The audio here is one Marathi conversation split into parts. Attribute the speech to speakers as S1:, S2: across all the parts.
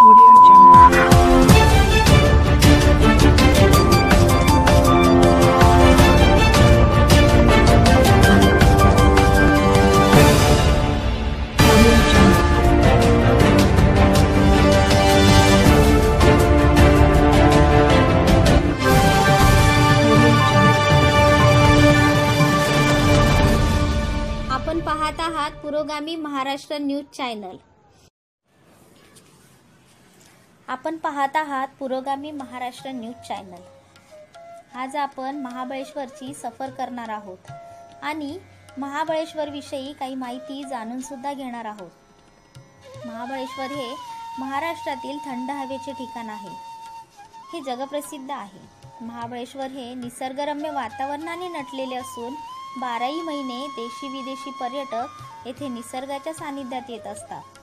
S1: आपण पाहत आहात पुरोगामी महाराष्ट्र न्यूज चॅनल. आपण पाहत आहात पुरोगामी महाराष्ट्र न्यूज चॅनल. आज आपण महाबळेश्वरची सफर करणार आहोत आणि महाबळेश्वर विषयी काही माहिती जाणून सुद्धा घेणार आहोत. महाबळेश्वर हे महाराष्ट्रातील थंड हवेचे ठिकाण आहे. हे जगप्रसिद्ध आहे. महाबळेश्वर हे निसर्गरम्य वातावरणाने नटलेले असून बाराही महिने देशी विदेशी पर्यटक येथे निसर्गाच्या सानिध्यात येत असतात.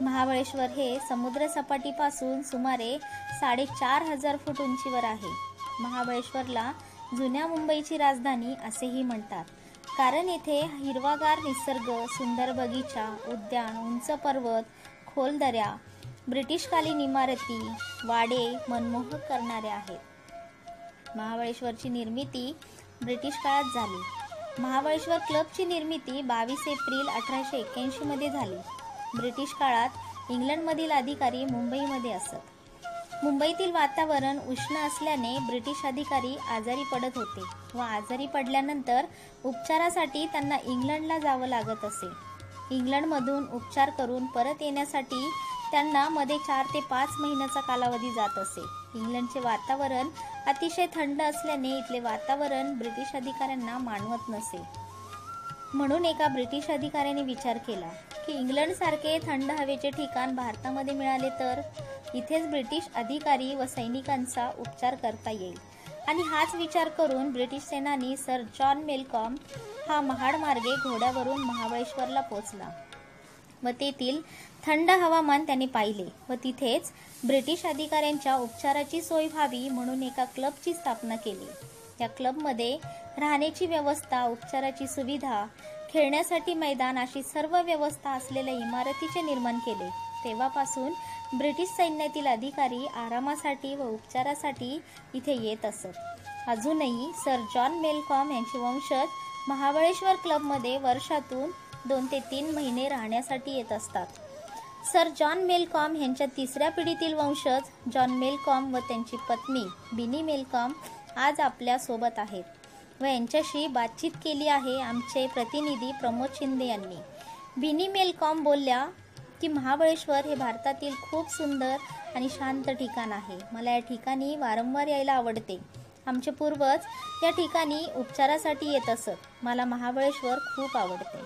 S1: महाबळेश्वर हे समुद्र सपाटीपासून सुमारे साडेचार हजार फूट उंचीवर आहे. महाबळेश्वरला जुन्या मुंबईची राजधानी असेही म्हणतात. कारण येथे हिरवागार निसर्ग सुंदर बगीचा उद्यान उंच पर्वत खोल दऱ्या ब्रिटिशकालीन इमारती वाडे मनमोहक करणारे आहेत. महाबळेश्वरची निर्मिती ब्रिटिश काळात झाली. महाबळेश्वर क्लबची निर्मिती बावीस एप्रिल अठराशे एक्क्याऐंशी मध्ये झाली. ब्रिटिश काळात इंग्लंडमधील अधिकारी मुंबईमध्ये असत. मुंबईतील वातावरण उष्ण असल्याने ब्रिटिश अधिकारी आजारी पडत होते व आजारी पडल्यानंतर उपचारासाठी त्यांना इंग्लंडला जावं लागत असे. इंग्लंडमधून उपचार करून परत येण्यासाठी त्यांना मध्ये चार ते पाच महिन्याचा कालावधी जात असे. इंग्लंडचे वातावरण अतिशय थंड असल्याने इथले वातावरण ब्रिटिश अधिकाऱ्यांना मानवत नसे. म्हणून एका ब्रिटिश अधिकाऱ्याने विचार केला की इंग्लंड सारखे थंड हवेचे ठिकाण भारतामध्ये मिळाले तर इथेच ब्रिटिश अधिकारी व सैनिकांचा उपचार करता येईल. आणि हाच विचार करून ब्रिटिश सेनानी सर जॉन मेलकॉम हा महाड मार्गे घोड्यावरून महाबळेश्वरला पोचला व तेथील थंड हवामान त्याने पाहिले व तिथेच ब्रिटिश अधिकाऱ्यांच्या उपचाराची सोय व्हावी म्हणून एका क्लबची स्थापना केली. या क्लबमध्ये राहण्याची व्यवस्था उपचाराची सुविधा खेळण्यासाठी मैदान अशी सर्व व्यवस्था असलेल्या इमारतीचे निर्माण केले. तेव्हापासून ब्रिटिश सैन्यातील अधिकारी आरामासाठी व उपचारासाठी इथे येत असत. अजूनही सर जॉन मेलकॉम यांचे वंशज महाबळेश्वर क्लबमध्ये वर्षातून दोन ते तीन महिने राहण्यासाठी येत असतात. सर जॉन मेलकॉम यांच्या तिसऱ्या पिढीतील वंशज जॉन मेलकॉम व त्यांची पत्नी बिनी मेलकॉम आज आपल्यासोबत आहेत व यांच्याशी बातचीत केली आहे आमचे प्रतिनिधी प्रमोद शिंदे यांनी. भिनी मेलकॉम बोलल्या की महाबळेश्वर हे भारतातील खूप सुंदर आणि शांत ठिकाण आहे. मला या ठिकाणी वारंवार यायला आवडते. आमचे पूर्वज या ठिकाणी उपचारासाठी येत असत. मला महाबळेश्वर खूप आवडते.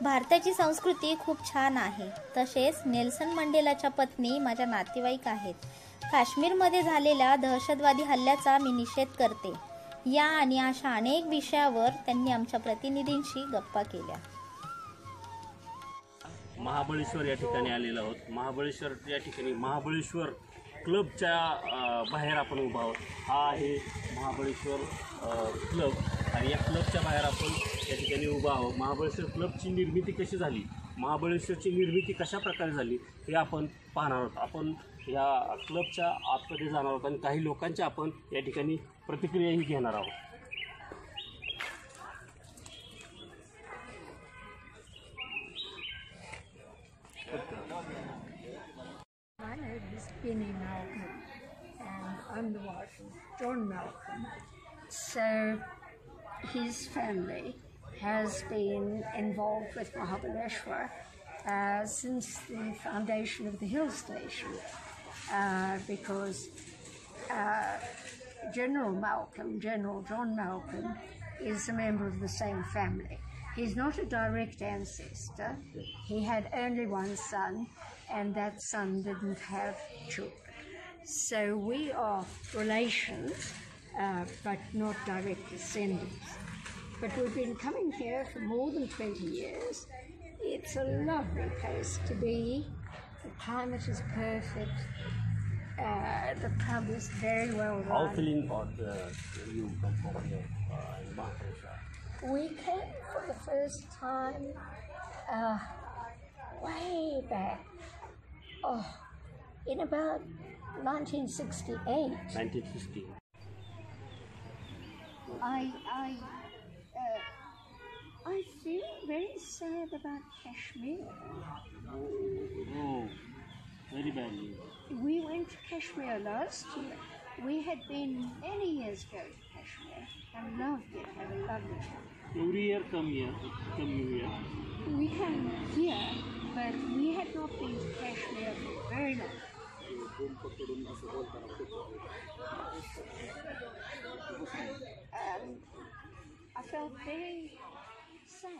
S1: भारताची संस्कृती खूप छान आहे. तसेच नेल्सन मंडेलाच्या पत्नी माझ्या नातेवाईक आहेत. काश्मीरमध्ये झालेल्या दहशतवादी हल्ल्याचा मी निषेध करते. या आणि अशा अनेक विषयावर त्यांनी आमच्या प्रतिनिधींशी गप्पा केल्या.
S2: महाबळेश्वर या ठिकाणी आलेलो आहोत. महाबळेश्वर या ठिकाणी महाबळेश्वर क्लबच्या बाहेर आपण उभा आहोत. हा आहे महाबळेश्वर क्लब. आणि या क्लबच्या बाहेर आपण या ठिकाणी उभा आहोत. महाबळेश्वर क्लबची निर्मिती कशी झाली? महाबळेश्वरची निर्मिती कशा प्रकारे झाली हे आपण पाहणार आहोत आपण या क्लबच्या आतमध्ये जाणार आहोत आणि काही लोकांच्या आपण या ठिकाणी प्रतिक्रियाही घेणार आहोत
S3: My name is Benny Malcolm, and I'm the wife of John Malcolm. So, his family has been involved with Mahabaleshwar uh, since the foundation of the hill station, uh, because uh, General Malcolm, General John Malcolm, is a member of the same family. He's not a direct ancestor. He had only one son, and that son didn't have children. So we are relations, uh, but not direct descendants. But we've been coming here for more than 20 years. It's a lovely place to be. The climate is perfect. Uh, the pub is very well run.
S2: How feeling about the, you come? Uh,
S3: we came for the first time uh, way back. Oh, in about 1968.
S2: 1968.
S3: I, I I feel very sad about Kashmir.
S2: Oh, very badly.
S3: We went to Kashmir last year. We had been many years ago to Kashmir and loved it I loved
S2: it. Every year come here, come here?
S3: We come here, but we had not been to Kashmir for very long. And I felt very 在